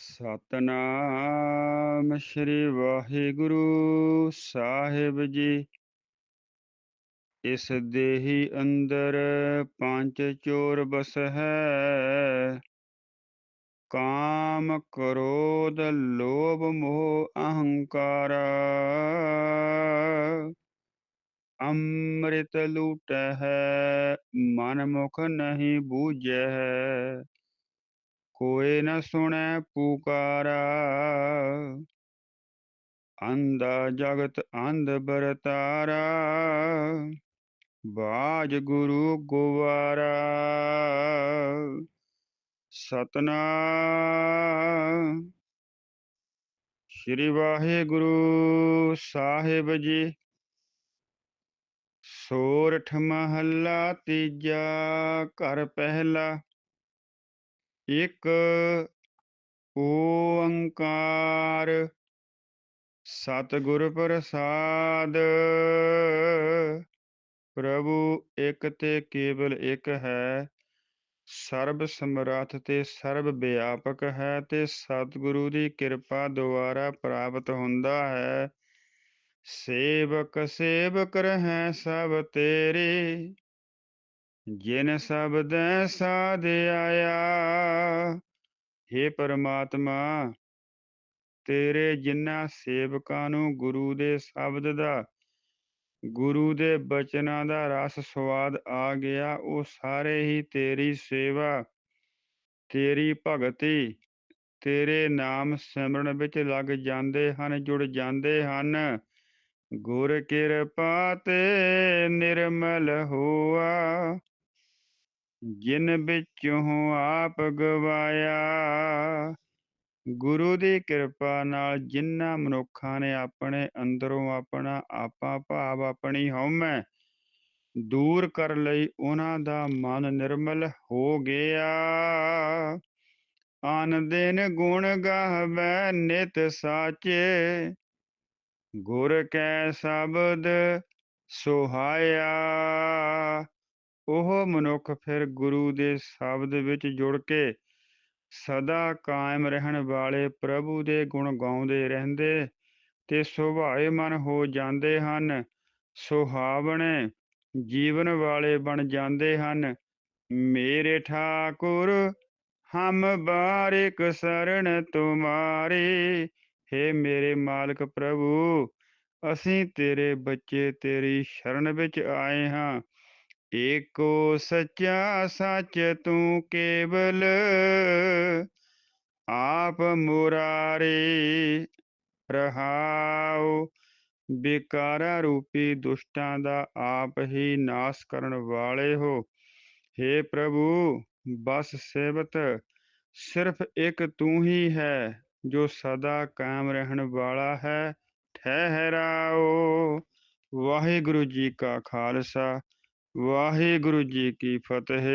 ਸਤਨਾਮ ਸ੍ਰੀ ਵਾਹਿਗੁਰੂ ਸਾਹਿਬ ਜੀ। ਇਸ ਦੇਹੀ ਅੰਦਰ ਪੰਜ ਚੋਰ ਬਸ ਹੈ। ਕਾਮ ਕ੍ਰੋਧ, ਲੋਭ, ਮੋਹ, ਅਹੰਕਾਰ। ਅੰਮ੍ਰਿਤ ਲੂਟੈ ਹੈ ਮਨ ਮੁਖ ਨਹੀਂ ਬੂਝੈ ਹੈ। ਕੋਏ ਨ ਸੁਣੈ ਪੁਕਾਰਾ। ਅੰਦਾ ਜਗਤ ਅੰਧ ਬਰਤਾਰਾ ਬਾਜ ਗੁਰੂ ਗੋਵਾਰਾ। ਸਤਨਾਮ। ਸ੍ਰੀ ਵਾਹਿਗੁਰੂ ਸਾਹਿਬ ਜੀ। ਸੋਰਠ ਮਹੱਲਾ ਤੀਜਾ ਘਰ ਪਹਿਲਾ। ਇੱਕ ਓੰਕਾਰ। ਸਤਿਗੁਰ ਪ੍ਰਸਾਦ। ਪ੍ਰਭੂ ਇੱਕ ਤੇ ਕੇਵਲ ਇੱਕ ਹੈ। ਸਰਬ ਸਮਰੱਥ ਤੇ ਸਰਬ ਵਿਆਪਕ ਹੈ ਤੇ ਸਤਿਗੁਰੂ ਦੀ ਕਿਰਪਾ ਦੁਆਰਾ ਪ੍ਰਾਪਤ ਹੁੰਦਾ ਹੈ। ਸੇਵਕ ਸੇਵਕ ਰਹਿ ਸਭ ਤੇਰੇ। ਜਿਨ ਸਬਦੈ ਸਾਧ ਆਇਆ हे ਪਰਮਾਤਮਾ, ਤੇਰੇ ਜਿਨ੍ਹਾਂ ਸੇਵਕਾਂ ਨੂੰ ਗੁਰੂ ਦੇ ਸ਼ਬਦ ਦਾ, ਗੁਰੂ ਦੇ ਬਚਨਾਂ ਦਾ ਰਸ ਸਵਾਦ ਆ ਗਿਆ, ਉਹ ਸਾਰੇ ਹੀ ਤੇਰੀ ਸੇਵਾ, ਤੇਰੀ ਭਗਤੀ, ਤੇਰੇ ਨਾਮ ਸਿਮਰਨ ਵਿੱਚ ਲੱਗ ਜਾਂਦੇ ਹਨ, ਜੁੜ ਜਾਂਦੇ ਹਨ। ਗੁਰ ਕਿਰਪਾ ਤੇ ਨਿਰਮਲ ਹੋਆ। ਜਿਨ ਵਿੱਚੋਂ ਆਪ ਗਵਾਇਆ। ਗੁਰੂ ਦੀ ਕਿਰਪਾ ਨਾਲ ਜਿਨ੍ਹਾਂ ਮਨੁੱਖਾਂ ਨੇ ਆਪਣੇ ਅੰਦਰੋਂ ਆਪਣਾ ਆਪਾ ਭਾਵ ਆਪਣੀ ਹਉਮੈ ਦੂਰ ਕਰ ਲਈ, ਉਹਨਾਂ ਦਾ ਮਨ ਨਿਰਮਲ ਹੋ ਗਿਆ। ਆਨ ਦਿਨ ਗੁਣ ਗਾਵੈ, ਨਿਤ ਸਾਚੇ। ਗੁਰ ਕੈ ਸ਼ਬਦ ਸੁਹਾਇਆ। ਉਹ ਮਨੁੱਖ ਫਿਰ ਗੁਰੂ ਦੇ ਸ਼ਬਦ ਵਿੱਚ ਜੁੜ ਕੇ ਸਦਾ ਕਾਇਮ ਰਹਿਣ ਵਾਲੇ ਪ੍ਰਭੂ ਦੇ ਗੁਣ ਗਾਉਂਦੇ ਰਹਿੰਦੇ ਤੇ ਸੁਭਾਏ ਮਨ ਹੋ ਜਾਂਦੇ ਹਨ, ਸੁਹਾਵਣੇ ਜੀਵਨ ਵਾਲੇ ਬਣ ਜਾਂਦੇ ਹਨ। ਮੇਰੇ ਠਾਕੁਰ, ਹਮ ਬਾਰਿਕ ਸਰਣ ਤੁਮਾਰੇ हे ਮੇਰੇ ਮਾਲਕ ਪ੍ਰਭੂ, ਅਸੀਂ ਤੇਰੇ ਬੱਚੇ ਤੇਰੀ ਸ਼ਰਨ ਵਿੱਚ ਆਏ ਹਾਂ। ਏਕੋ ਸੱਚਾ ਸੱਚ ਤੂੰ ਕੇਵਲ ਆਪ ਮੁਰਾਰੇ ਰਹਾਉ ਬਿਕਾਰਾ ਰੂਪੀ ਦੁਸ਼ਟਾਂ ਦਾ ਆਪ ਹੀ ਨਾਸ਼ ਕਰਨ ਵਾਲੇ ਹੋ हे ਪ੍ਰਭੂ ਬਸ ਸੇਵਤ ਸਿਰਫ ਇੱਕ ਤੂੰ ਹੀ ਹੈ ਜੋ ਸਦਾ ਕਾਇਮ ਰਹਿਣ ਵਾਲਾ ਹੈ ਠਹਿਰਾਓ ਵਾਹਿਗੁਰੂ ਜੀ ਕਾ ਖਾਲਸਾ ਵਾਹਿਗੁਰੂ ਜੀ ਕੀ ਫਤਿਹ।